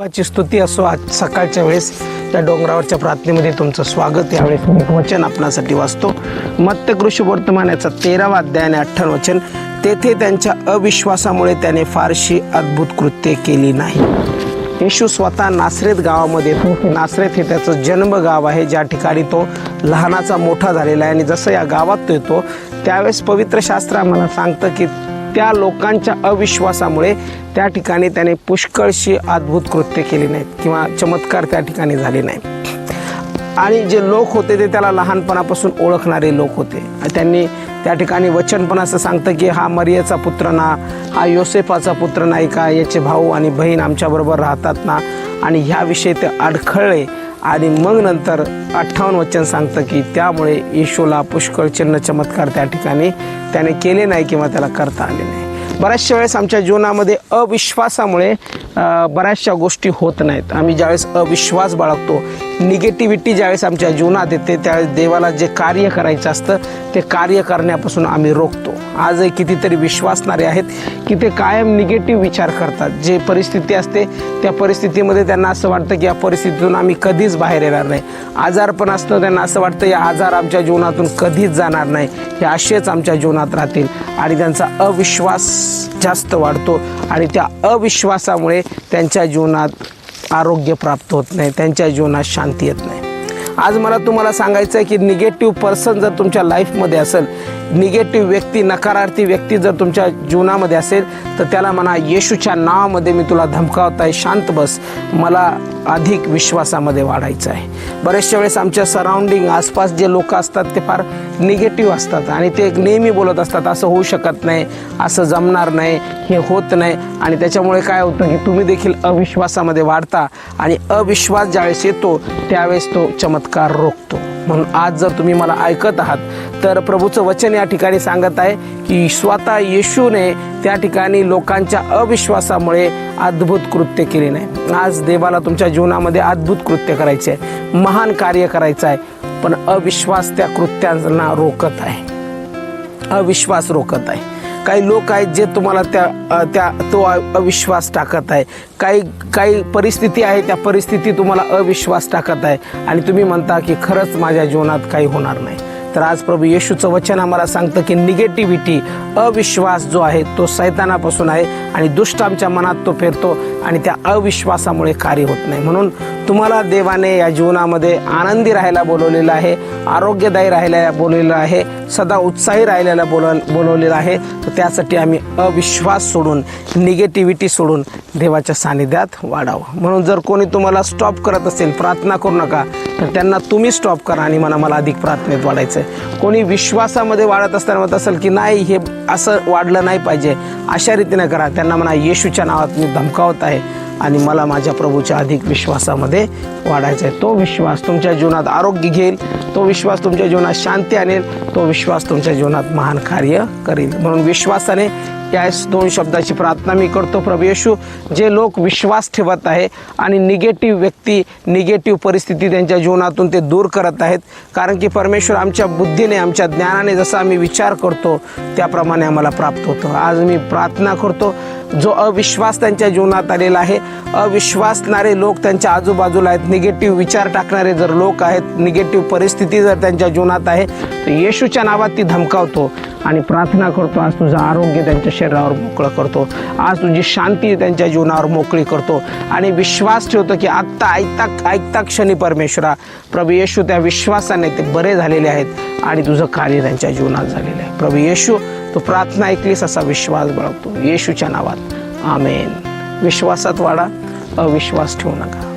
देवाची स्तुती असो आज सकाळच्या वेळेस त्या डोंगरावरच्या प्रार्थनेमध्ये तुमचं स्वागत. यावेळेस मी एक वचन आपणासाठी वाचतो. मत्त कृषी वर्तमानाचा तेरावा अध्याय आणि अठ्ठावन्न वचन तेथे त्यांच्या अविश्वासामुळे त्याने फारशी अद्भुत कृत्ये केली नाही. येशू स्वतः नासरेत गावामध्ये येतो. नासरेत हे त्याचं जन्मगाव आहे. ज्या ठिकाणी तो लहानाचा मोठा झालेला आहे. आणि जसं या गावात तो येतो त्यावेळेस पवित्र शास्त्र आम्हाला सांगतं की त्या लोकांच्या अविश्वासामुळे त्या ठिकाणी त्याने पुष्कळशी अद्भुत कृत्य केली नाहीत किंवा चमत्कार त्या ठिकाणी झाले नाहीत. आणि जे लोक होते ते त्याला लहानपणापासून ओळखणारे लोक होते. आणि त्यांनी त्या ठिकाणी वचन पण असं सांगतं की हा मरियाचा पुत्र ना हा योसेफाचा पुत्र नाही का याचे भाऊ आणि बहीण आमच्याबरोबर राहतात ना. आणि ह्याविषयी ते अडखळले. आणि मग नंतर अठ्ठावन्न वचन सांगतं की त्यामुळे येशूला पुष्कळ चिन्ह चमत्कार त्या ठिकाणी त्याने केले नाही किंवा त्याला करता आले नाही. बऱ्याचशा वेळेस आमच्या जीवनामध्ये अविश्वासामुळे बऱ्याचशा गोष्टी होत नाहीत. आम्ही ज्यावेळेस अविश्वास बाळगतो निगेटिव्हिटी ज्यावेळेस आमच्या जीवनात येते त्यावेळेस देवाला जे कार्य करायचं असतं ते कार्य करण्यापासून आम्ही रोखतो. आजही कितीतरी विश्वासणारे आहेत की ते कायम निगेटिव्ह विचार करतात. जे परिस्थिती असते त्या परिस्थितीमध्ये त्यांना असं वाटतं की या परिस्थितीतून आम्ही कधीच बाहेर येणार नाही. आजार पण असतं त्यांना असं वाटतं या आजार आमच्या जीवनातून कधीच जाणार नाही. हे असेच आमच्या जीवनात राहतील. आणि त्यांचा अविश्वास जास्त वाढतो. आणि त्या अविश्वासामुळे त्यांच्या जीवनात आरोग्य प्राप्त होत नाही त्यांच्या जीवनात शांती येत नाही. आज मला तुम्हाला सांगायचं आहे की निगेटिव्ह पर्सन जर तुमच्या लाईफमध्ये असेल निगेटिव्ह व्यक्ती नकारार्थी व्यक्ती जर तुमच्या जीवनामध्ये असेल तर त्याला म्हणा येशूच्या नावामध्ये मी तुला धमकावत आहे शांत बस. मला अधिक विश्वासामध्ये वाढायचं आहे बरेचशा वेळेस आमच्या सराउंडिंग आसपास जे लोक असतात ते फार निगेटिव्ह असतात आणि ते नेहमी बोलत असतात असं होऊ शकत नाही असं जमणार नाही हे होत नाही. आणि त्याच्यामुळे काय होतं की तुम्ही देखील अविश्वासामध्ये वाढता आणि अविश्वास ज्यावेळेस येतो त्यावेळेस तो चमत्कार रोखतो. म्हणून आज जर तुम्ही मला ऐकत आहात तर प्रभूचं वचन या ठिकाणी सांगत आहे की स्वतः येशूने त्या ठिकाणी लोकांच्या अविश्वासामुळे अद्भुत कृत्य केले नाही. आज देवाला तुमच्या जीवनामध्ये अद्भुत कृत्य करायचे आहे महान कार्य करायचं आहे पण अविश्वास त्या कृत्यांना रोखत आहे. अविश्वास रोखत आहे. काही लोक आहेत जे तुम्हाला त्या त्या तो अविश्वास टाकत आहे. काही काही परिस्थिती आहे त्या परिस्थिती तुम्हाला अविश्वास टाकत आहे. आणि तुम्ही म्हणता की खरंच माझ्या जीवनात काही होणार नाही. तर आज प्रभू येशूचं वचन आम्हाला सांगतं की निगेटिव्हिटी अविश्वास जो आहे तो सैतानापासून आहे आणि दुष्ट आमच्या मनात तो फिरतो आणि त्या अविश्वासामुळे कार्य होत नाही. म्हणून तुम्हाला देवाने या जीवनामध्ये आनंदी राहायला बोलवलेलं आहे आरोग्यदायी राहायला बोलवलेलं आहे सदा उत्साही राहिलेला बोल बोलवलेलं आहे. तर त्यासाठी आम्ही अविश्वास सोडून निगेटिव्हिटी सोडून देवाच्या सानिध्यात वाढावं. म्हणून जर कोणी तुम्हाला स्टॉप करत असेल प्रार्थना करू नका तर त्यांना तुम्ही स्टॉप करा आणि म्हणा मला अधिक प्रार्थनेत वाढायचं आहे कोणी विश्वासामध्ये वाढत असताना म्हणत असेल की नाही हे असं वाढलं नाही पाहिजे अशा रीतीने करा. त्यांना म्हणा येशूच्या नावात मी धमकावत आहे. आणि मला माझ्या प्रभूच्या अधिक विश्वासामध्ये वाढायचा आहे. तो विश्वास तुमच्या जीवनात आरोग्य घेईल तो विश्वास तुमच्या जीवनात शांती आणेल तो विश्वास तुमच्या जीवनात महान कार्य करेल. म्हणून विश्वासाने या दोन शब्दाची प्रार्थना मी करतो प्रभू येशू. जे लोक विश्वास ठेवत आहे आणि निगेटिव्ह व्यक्ती निगेटिव्ह परिस्थिती त्यांच्या जीवनातून ते दूर करत आहेत कारण की परमेश्वर आमच्या बुद्धीने आमच्या ज्ञानाने जसा आम्ही विचार करतो त्याप्रमाणे आम्हाला प्राप्त होतं. आज मी प्रार्थना करतो जो अविश्वास त्यांच्या जीवनात आलेला आहे अविश्वासणारे लोक त्यांच्या आजूबाजूला आहेत. निगेटिव्ह विचार टाकणारे जर लोक आहेत निगेटिव्ह परिस्थिती जर त्यांच्या जीवनात आहे तर येशूच्या नावात ती धमकावतो. आणि प्रार्थना करतो. आज तुझं आरोग्य त्यांच्या शरीरावर मोकळं करतो. आज तुझी शांती त्यांच्या जीवनावर मोकळी करतो. आणि विश्वास ठेवतो की आत्ता ऐकता ऐकता क्षणी परमेश्वरा प्रभू येशू त्या विश्वासाने ते बरे झालेले आहेत आणि तुझं कार्य त्यांच्या जीवनात झालेलं आहे. प्रभू येशू तू प्रार्थना ऐकलीस असा विश्वास बाळगतो. येशूच्या नावात. आमेन. विश्वासात वाढा. अविश्वास ठेवू नका.